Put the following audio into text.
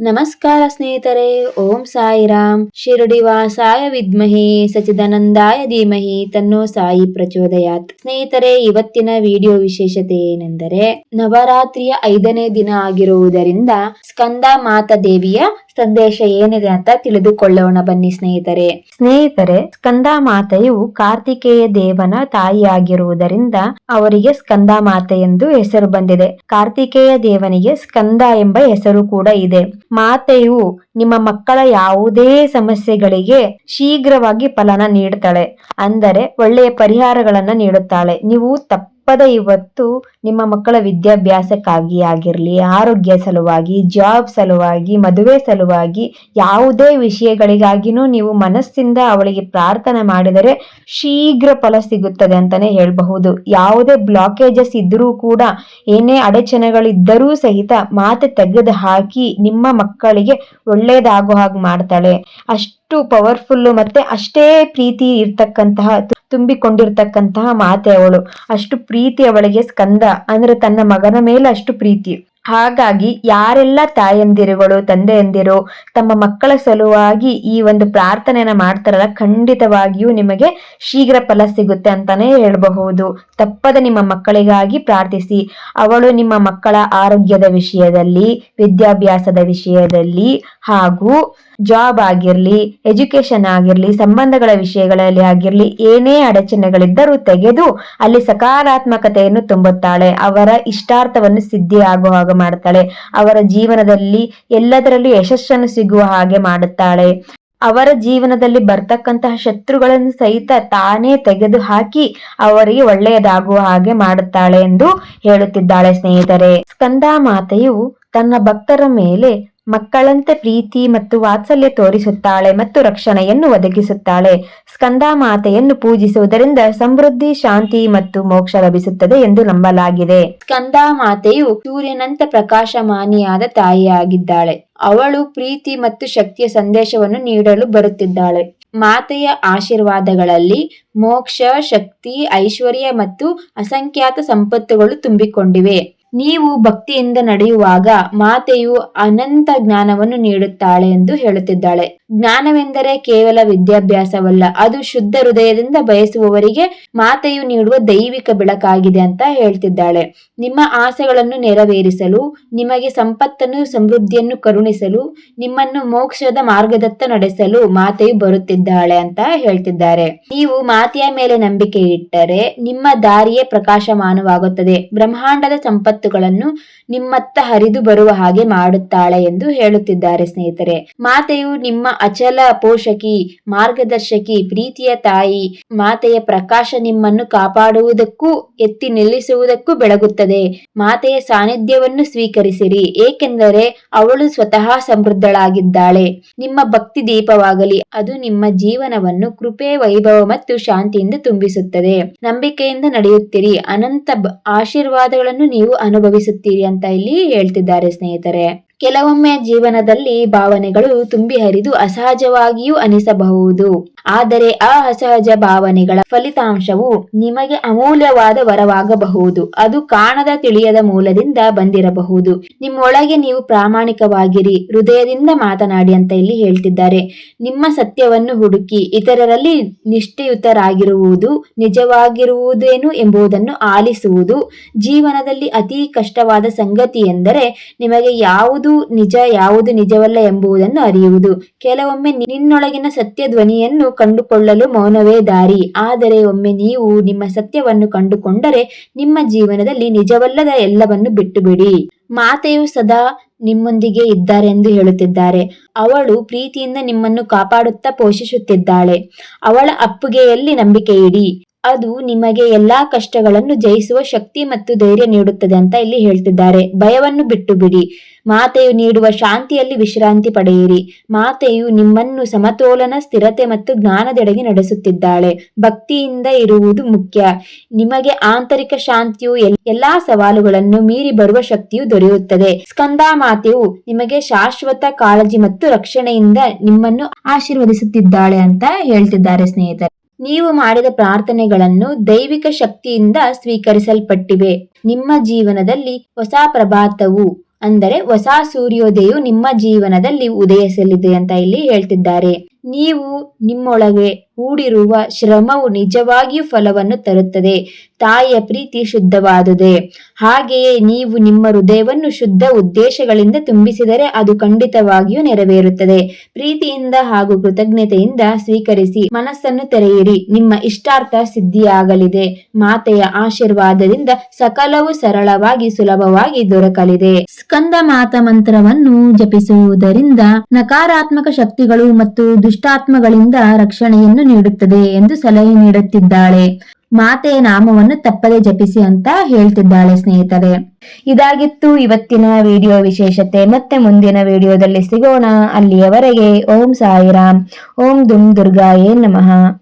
ನಮಸ್ಕಾರ ಸ್ನೇಹಿತರೆ, ಓಂ ಸಾಯಿರಾಮ್. ಶಿರಡಿ ವಾಸಾಯ ವಿದ್ಮಹಿ ಸಚಿದಾನಂದಾಯ ಧೀಮಹಿ, ತನ್ನೋ ಸಾಯಿ ಪ್ರಚೋದಯಾತ್. ಸ್ನೇಹಿತರೆ, ಇವತ್ತಿನ ವಿಡಿಯೋ ವಿಶೇಷತೆ ಏನೆಂದರೆ, ನವರಾತ್ರಿಯ ಐದನೇ ದಿನ ಆಗಿರುವುದರಿಂದ ಸ್ಕಂದ ಮಾತಾ ದೇವಿಯ ಸಂದೇಶ ಏನಿದೆ ಅಂತ ತಿಳಿದುಕೊಳ್ಳೋಣ ಬನ್ನಿ ಸ್ನೇಹಿತರೆ. ಸ್ನೇಹಿತರೆ ಸ್ಕಂದ ಮಾತೆಯು ಕಾರ್ತಿಕೇಯ ದೇವನ ತಾಯಿಯಾಗಿರುವುದರಿಂದ ಅವರಿಗೆ ಸ್ಕಂದ ಮಾತೆ ಎಂದು ಹೆಸರು ಬಂದಿದೆ. ಕಾರ್ತಿಕೇಯ ದೇವನಿಗೆ ಸ್ಕಂದ ಎಂಬ ಹೆಸರು ಕೂಡ ಇದೆ. ಮಾತೆಯು ನಿಮ್ಮ ಮಕ್ಕಳ ಯಾವುದೇ ಸಮಸ್ಯೆಗಳಿಗೆ ಶೀಘ್ರವಾಗಿ ಫಲನ ನೀಡುತ್ತಾಳೆ ಅಂದರೆ ಒಳ್ಳೆಯ ಪರಿಹಾರಗಳನ್ನ ನೀಡುತ್ತಾಳೆ. ನೀವು ತಪ್ಪದ ಇವತ್ತು ನಿಮ್ಮ ಮಕ್ಕಳ ವಿದ್ಯಾಭ್ಯಾಸಕ್ಕಾಗಿ ಆಗಿರಲಿ, ಆರೋಗ್ಯ ಸಲುವಾಗಿ ಜಾಬ್ ಸಲುವಾಗಿ, ಮದುವೆ ಸಲುವಾಗಿ ಯಾವುದೇ ವಿಷಯಗಳಿಗಾಗಿನೂ ನೀವು ಮನಸ್ಸಿಂದ ಅವಳಿಗೆ ಪ್ರಾರ್ಥನೆ ಮಾಡಿದರೆ ಶೀಘ್ರ ಫಲ ಸಿಗುತ್ತದೆ ಅಂತಾನೆ ಹೇಳಬಹುದು. ಯಾವುದೇ ಬ್ಲಾಕೇಜಸ್ ಇದ್ರೂ ಕೂಡ, ಏನೇ ಅಡಚಣೆಗಳಿದ್ದರೂ ಸಹಿತ ಮಾತೆ ತೆಗೆದು ಹಾಕಿ ನಿಮ್ಮ ಮಕ್ಕಳಿಗೆ ಒಳ್ಳೆಯದಾಗೋ ಹಾಗೆ ಮಾಡ್ತಾಳೆ. ಅಷ್ಟು ಪವರ್ಫುಲ್ ಮತ್ತೆ ಅಷ್ಟೇ ಪ್ರೀತಿ ಇರ್ತಕ್ಕಂತಹ ತುಂಬಿಕೊಂಡಿರ್ತಕ್ಕಂತಹ ಮಾತೆ ಅವಳು. ಅಷ್ಟು ಪ್ರೀತಿ ಅವಳಿಗೆ ಸ್ಕಂದ, ಅಂದ್ರೆ ತನ್ನ ಮಗನ ಮೇಲೆ ಅಷ್ಟು ಪ್ರೀತಿ. ಹಾಗಾಗಿ ಯಾರೆಲ್ಲ ತಾಯಂದಿರುಗಳು, ತಂದೆಯಂದಿರು ತಮ್ಮ ಮಕ್ಕಳ ಸಲುವಾಗಿ ಈ ಒಂದು ಪ್ರಾರ್ಥನೆಯನ್ನ ಮಾಡ್ತಾರಲ್ಲ, ಖಂಡಿತವಾಗಿಯೂ ನಿಮಗೆ ಶೀಘ್ರ ಫಲ ಸಿಗುತ್ತೆ ಅಂತಾನೆ ಹೇಳಬಹುದು. ತಪ್ಪದ ನಿಮ್ಮ ಮಕ್ಕಳಿಗಾಗಿ ಪ್ರಾರ್ಥಿಸಿ. ಅವಳು ನಿಮ್ಮ ಮಕ್ಕಳ ಆರೋಗ್ಯದ ವಿಷಯದಲ್ಲಿ, ವಿದ್ಯಾಭ್ಯಾಸದ ವಿಷಯದಲ್ಲಿ ಹಾಗೂ ಜಾಬ್ ಆಗಿರ್ಲಿ ಎಜುಕೇಶನ್ ಆಗಿರ್ಲಿ, ಸಂಬಂಧಗಳ ವಿಷಯಗಳಲ್ಲಿ ಆಗಿರ್ಲಿ, ಏನೇ ಅಡಚಣೆಗಳಿದ್ದರೂ ತೆಗೆದು ಅಲ್ಲಿ ಸಕಾರಾತ್ಮಕತೆಯನ್ನು ತುಂಬುತ್ತಾಳೆ. ಅವರ ಇಷ್ಟಾರ್ಥವನ್ನು ಸಿದ್ಧಿ ಆಗುವ ಹಾಗೆ ಮಾಡುತ್ತಾಳೆ. ಅವರ ಜೀವನದಲ್ಲಿ ಎಲ್ಲದರಲ್ಲೂ ಯಶಸ್ಸನ್ನು ಸಿಗುವ ಹಾಗೆ ಮಾಡುತ್ತಾಳೆ. ಅವರ ಜೀವನದಲ್ಲಿ ಬರ್ತಕ್ಕಂತಹ ಶತ್ರುಗಳನ್ನು ಸಹಿತ ತಾನೇ ತೆಗೆದು ಹಾಕಿ ಅವರಿಗೆ ಒಳ್ಳೆಯದಾಗುವ ಹಾಗೆ ಮಾಡುತ್ತಾಳೆ ಎಂದು ಹೇಳುತ್ತಿದ್ದಾಳೆ ಸ್ನೇಹಿತರೆ. ಸ್ಕಂದ ಮಾತೆಯು ತನ್ನ ಭಕ್ತರ ಮೇಲೆ ಮಕ್ಕಳಂತೆ ಪ್ರೀತಿ ಮತ್ತು ವಾತ್ಸಲ್ಯ ತೋರಿಸುತ್ತಾಳೆ ಮತ್ತು ರಕ್ಷಣೆಯನ್ನು ಒದಗಿಸುತ್ತಾಳೆ. ಸ್ಕಂದ ಮಾತೆಯನ್ನು ಪೂಜಿಸುವುದರಿಂದ ಸಮೃದ್ಧಿ, ಶಾಂತಿ ಮತ್ತು ಮೋಕ್ಷ ಲಭಿಸುತ್ತದೆ ಎಂದು ನಂಬಲಾಗಿದೆ. ಸ್ಕಂದ ಮಾತೆಯು ಸೂರ್ಯನಂತ ಪ್ರಕಾಶಮಾನಿಯಾದ ತಾಯಿಯಾಗಿದ್ದಾಳೆ. ಅವಳು ಪ್ರೀತಿ ಮತ್ತು ಶಕ್ತಿಯ ಸಂದೇಶವನ್ನು ನೀಡಲು ಬರುತ್ತಿದ್ದಾಳೆ. ಮಾತೆಯ ಆಶೀರ್ವಾದಗಳಲ್ಲಿ ಮೋಕ್ಷ, ಶಕ್ತಿ, ಐಶ್ವರ್ಯ ಮತ್ತು ಅಸಂಖ್ಯಾತ ಸಂಪತ್ತುಗಳು ತುಂಬಿಕೊಂಡಿವೆ. ನೀವು ಭಕ್ತಿಯಿಂದ ನಡೆಯುವಾಗ ಮಾತೆಯು ಅನಂತ ಜ್ಞಾನವನ್ನು ನೀಡುತ್ತಾಳೆ ಎಂದು ಹೇಳುತ್ತಿದ್ದಾಳೆ. ಜ್ಞಾನವೆಂದರೆ ಕೇವಲ ವಿದ್ಯಾಭ್ಯಾಸವಲ್ಲ, ಅದು ಶುದ್ಧ ಹೃದಯದಿಂದ ಬಯಸುವವರಿಗೆ ಮಾತೆಯು ನೀಡುವ ದೈವಿಕ ಬೆಳಕಾಗಿದೆ ಅಂತ ಹೇಳ್ತಿದ್ದಾಳೆ. ನಿಮ್ಮ ಆಸೆಗಳನ್ನು ನೆರವೇರಿಸಲು, ನಿಮಗೆ ಸಂಪತ್ತನ್ನು, ಸಮೃದ್ಧಿಯನ್ನು ಕರುಣಿಸಲು, ನಿಮ್ಮನ್ನು ಮೋಕ್ಷದ ಮಾರ್ಗದತ್ತ ನಡೆಸಲು ಮಾತೆಯು ಬರುತ್ತಿದ್ದಾಳೆ ಅಂತ ಹೇಳ್ತಿದ್ದಾರೆ. ನೀವು ಮಾತೆಯ ಮೇಲೆ ನಂಬಿಕೆ ಇಟ್ಟರೆ ನಿಮ್ಮ ದಾರಿಯೇ ಪ್ರಕಾಶಮಾನವಾಗುತ್ತದೆ. ಬ್ರಹ್ಮಾಂಡದ ಸಂಪತ್ತುಗಳನ್ನು ನಿಮ್ಮತ್ತ ಹರಿದು ಬರುವ ಹಾಗೆ ಮಾಡುತ್ತಾಳೆ ಎಂದು ಹೇಳುತ್ತಿದ್ದಾರೆ ಸ್ನೇಹಿತರೆ. ಮಾತೆಯು ನಿಮ್ಮ ಅಚಲ ಪೋಷಕಿ, ಮಾರ್ಗದರ್ಶಕಿ, ಪ್ರೀತಿಯ ತಾಯಿ, ಮಾತೆಯ ಪ್ರಕಾಶ ನಿಮ್ಮನ್ನು ಕಾಪಾಡುವುದಕ್ಕೂ, ಎತ್ತಿ ನಿಲ್ಲಿಸುವುದಕ್ಕೂ ಬೆಳಗುತ್ತದೆ. ಮಾತೆಯ ಸಾನ್ನಿಧ್ಯವನ್ನು ಸ್ವೀಕರಿಸಿರಿ, ಏಕೆಂದರೆ ಅವಳು ಸ್ವತಃ ಸಮೃದ್ಧಳಾಗಿದ್ದಾಳೆ. ನಿಮ್ಮ ಭಕ್ತಿ ದೀಪವಾಗಲಿ, ಅದು ನಿಮ್ಮ ಜೀವನವನ್ನು ಕೃಪೆ, ವೈಭವ ಮತ್ತು ಶಾಂತಿಯಿಂದ ತುಂಬಿಸುತ್ತದೆ. ನಂಬಿಕೆಯಿಂದ ನಡೆಯುತ್ತೀರಿ, ಅನಂತ ಆಶೀರ್ವಾದಗಳನ್ನು ನೀವು ಅನುಭವಿಸುತ್ತೀರಿ ಅಂತ ಇಲ್ಲಿ ಹೇಳ್ತಿದ್ದಾರೆ ಸ್ನೇಹಿತರೆ. ಕೆಲವೊಮ್ಮೆ ಜೀವನದಲ್ಲಿ ಭಾವನೆಗಳು ತುಂಬಿ ಹರಿದು ಅಸಹಜವಾಗಿಯೂ ಅನಿಸಬಹುದು. ಆದರೆ ಆ ಅಸಹಜ ಭಾವನೆಗಳ ಫಲಿತಾಂಶವು ನಿಮಗೆ ಅಮೂಲ್ಯವಾದ ವರವಾಗಬಹುದು. ಅದು ಕಾಣದ ತಿಳಿಯದ ಮೂಲದಿಂದ ಬಂದಿರಬಹುದು. ನಿಮ್ಮೊಳಗೆ ನೀವು ಪ್ರಾಮಾಣಿಕವಾಗಿರಿ, ಹೃದಯದಿಂದ ಮಾತನಾಡಿ ಅಂತ ಇಲ್ಲಿ ಹೇಳ್ತಿದ್ದಾರೆ. ನಿಮ್ಮ ಸತ್ಯವನ್ನು ಹುಡುಕಿ ಇತರರಲ್ಲಿ ನಿಷ್ಠೆಯುತರಾಗಿರುವುದು ನಿಜವಾಗಿರುವುದೇನು ಎಂಬುದನ್ನು ಆಲಿಸುವುದು ಜೀವನದಲ್ಲಿ ಅತಿ ಕಷ್ಟವಾದ ಸಂಗತಿ ಎಂದರೆ ನಿಮಗೆ ಯಾವುದು ನಿಜ, ಯಾವುದು ನಿಜವಲ್ಲ ಎಂಬುದನ್ನು ಅರಿಯುವುದು. ಕೆಲವೊಮ್ಮೆ ನಿನ್ನೊಳಗಿನ ಸತ್ಯ ಧ್ವನಿಯನ್ನು ಕಂಡುಕೊಳ್ಳಲು ಮೌನವೇ ದಾರಿ. ಆದರೆ ಒಮ್ಮೆ ನೀವು ನಿಮ್ಮ ಸತ್ಯವನ್ನು ಕಂಡುಕೊಂಡರೆ ನಿಮ್ಮ ಜೀವನದಲ್ಲಿ ನಿಜವಲ್ಲದ ಎಲ್ಲವನ್ನು ಬಿಟ್ಟುಬಿಡಿ. ಮಾತೆಯು ಸದಾ ನಿಮ್ಮೊಂದಿಗೆ ಇದ್ದಾರೆ ಎಂದು ಹೇಳುತ್ತಿದ್ದಾರೆ. ಅವಳು ಪ್ರೀತಿಯಿಂದ ನಿಮ್ಮನ್ನು ಕಾಪಾಡುತ್ತಾ ಪೋಷಿಸುತ್ತಿದ್ದಾಳೆ. ಅವಳ ಅಪ್ಪುಗೆಯಲ್ಲಿ ನಂಬಿಕೆ ಇಡಿ ಅದು ನಿಮಗೆ ಎಲ್ಲಾ ಕಷ್ಟಗಳನ್ನು ಜಯಿಸುವ ಶಕ್ತಿ ಮತ್ತು ಧೈರ್ಯ ನೀಡುತ್ತದೆ ಅಂತ ಇಲ್ಲಿ ಹೇಳ್ತಿದ್ದಾರೆ. ಭಯವನ್ನು ಬಿಟ್ಟು ಬಿಡಿ ಮಾತೆಯು ನೀಡುವ ಶಾಂತಿಯಲ್ಲಿ ವಿಶ್ರಾಂತಿ ಪಡೆಯಿರಿ. ಮಾತೆಯು ನಿಮ್ಮನ್ನು ಸಮತೋಲನ, ಸ್ಥಿರತೆ ಮತ್ತು ಜ್ಞಾನದೆಡೆಗೆ ನಡೆಸುತ್ತಿದ್ದಾಳೆ. ಭಕ್ತಿಯಿಂದ ಇರುವುದು ಮುಖ್ಯ. ನಿಮಗೆ ಆಂತರಿಕ ಶಾಂತಿಯು ಎಲ್ಲಾ ಸವಾಲುಗಳನ್ನು ಮೀರಿ ಬರುವ ಶಕ್ತಿಯು ದೊರೆಯುತ್ತದೆ. ಸ್ಕಂದ ಮಾತೆಯು ನಿಮಗೆ ಶಾಶ್ವತ ಕಾಳಜಿ ಮತ್ತು ರಕ್ಷಣೆಯಿಂದ ನಿಮ್ಮನ್ನು ಆಶೀರ್ವದಿಸುತ್ತಿದ್ದಾಳೆ ಅಂತ ಹೇಳ್ತಿದ್ದಾರೆ ಸ್ನೇಹಿತರೆ. ನೀವು ಮಾಡಿದ ಪ್ರಾರ್ಥನೆಗಳನ್ನು ದೈವಿಕ ಶಕ್ತಿಯಿಂದ ಸ್ವೀಕರಿಸಲ್ಪಟ್ಟಿವೆ. ನಿಮ್ಮ ಜೀವನದಲ್ಲಿ ಹೊಸ ಪ್ರಭಾತವು, ಅಂದರೆ ಹೊಸ ಸೂರ್ಯೋದಯವು ನಿಮ್ಮ ಜೀವನದಲ್ಲಿ ಉದಯಿಸಲಿದೆ ಅಂತ ಇಲ್ಲಿ ಹೇಳ್ತಿದ್ದಾರೆ. ನೀವು ನಿಮ್ಮೊಳಗೆ ಹೂಡಿರುವ ಶ್ರಮವು ನಿಜವಾಗಿಯೂ ಫಲವನ್ನು ತರುತ್ತದೆ. ತಾಯಿಯ ಪ್ರೀತಿ ಶುದ್ಧವಾದುದೇ. ಹಾಗೆಯೇ ನೀವು ನಿಮ್ಮ ಹೃದಯವನ್ನು ಶುದ್ಧ ಉದ್ದೇಶಗಳಿಂದ ತುಂಬಿಸಿದರೆ ಅದು ಖಂಡಿತವಾಗಿಯೂ ನೆರವೇರುತ್ತದೆ. ಪ್ರೀತಿಯಿಂದ ಹಾಗೂ ಕೃತಜ್ಞತೆಯಿಂದ ಸ್ವೀಕರಿಸಿ ಮನಸ್ಸನ್ನು ತೆರೆಯಿರಿ. ನಿಮ್ಮ ಇಷ್ಟಾರ್ಥ ಸಿದ್ಧಿಯಾಗಲಿದೆ. ಮಾತೆಯ ಆಶೀರ್ವಾದದಿಂದ ಸಕಲವು ಸರಳವಾಗಿ ಸುಲಭವಾಗಿ ದೊರಕಲಿದೆ. ಸ್ಕಂದ ಮಾತ ಮಂತ್ರವನ್ನು ಜಪಿಸುವುದರಿಂದ ನಕಾರಾತ್ಮಕ ಶಕ್ತಿಗಳು ಮತ್ತು ದುಷ್ಟಾತ್ಮಗಳಿಂದ ರಕ್ಷಣೆಯನ್ನು ನೀಡುತ್ತದೆ ಎಂದು ಸಲಹೆ ನೀಡುತ್ತಿದ್ದಾಳೆ. ಮಾತೆಯ ನಾಮವನ್ನು ತಪ್ಪದೆ ಜಪಿಸಿ ಅಂತ ಹೇಳ್ತಿದ್ದಾಳೆ ಸ್ನೇಹಿತರೆ. ಇದಾಗಿತ್ತು ಇವತ್ತಿನ ವಿಡಿಯೋ ವಿಶೇಷತೆ. ಮತ್ತೆ ಮುಂದಿನ ವಿಡಿಯೋದಲ್ಲಿ ಸಿಗೋಣ. ಅಲ್ಲಿಯವರೆಗೆ ಓಂ ಸಾಯಿರಾಮ್. ಓಂ ದುಮ್ ದುರ್ಗಾಯೇ ನಮಃ.